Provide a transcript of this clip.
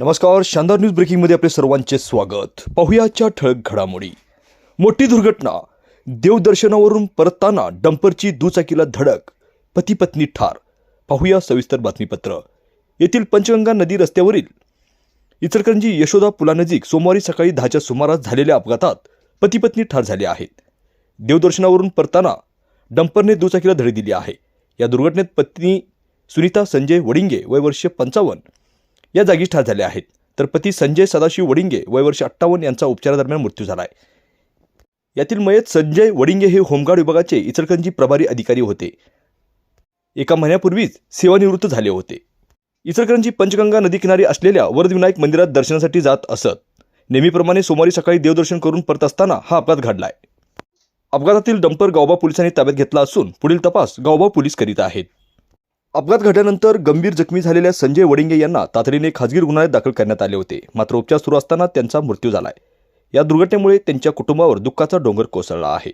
नमस्कार शानदार न्यूज ब्रेकिंगमध्ये आपले सर्वांचे स्वागत. पाहुयाच्या ठळक घडामोडी. मोठी दुर्घटना. देवदर्शनावरून परतताना डंपरची दुचाकीला धडक. पती पत्नी ठार. पाहुया सविस्तर बातमीपत्र. येथील पंचगंगा नदी रस्त्यावरील इचलकरंजी यशोदा पुलानजीक सोमवारी सकाळी दहाच्या सुमारास झालेल्या अपघातात पती पत्नी ठार झाले आहेत. देवदर्शनावरून परताना डंपरने दुचाकीला धडी दिली आहे. या दुर्घटनेत पत्नी सुनीता संजय वडिंगे वय वर्ष पंचावन्न या जागी ठार झाले आहेत. तर पती संजय सदाशिव वडिंगे वय वर्ष अठ्ठावन्न यांचा उपचारादरम्यान मृत्यू झाला आहे यातील मयत संजय वडिंगे हे होमगार्ड विभागाचे इचलकरंजी प्रभारी अधिकारी होते. एका महिन्यापूर्वीच सेवानिवृत्त झाले होते. इचलकरंजी पंचगंगा नदीकिनारी असलेल्या वरदविनायक मंदिरात दर्शनासाठी जात असत. नेहमीप्रमाणे सोमवारी सकाळी देवदर्शन करून परत असताना हा अपघात घडलाय. अपघातातील डंपर गावबा पोलिसांनी ताब्यात घेतला असून पुढील तपास गावबा पोलीस करीत आहेत. अपघात घडल्यानंतर गंभीर जखमी झालेल्या संजय वडिंगे यांना तातडीने खाजगी रुग्णालयात दाखल करण्यात आले होते. मात्र उपचार सुरू असताना त्यांचा मृत्यू झालाय. या दुर्घटनेमुळे त्यांच्या कुटुंबावर दुःखाचा डोंगर कोसळला आहे.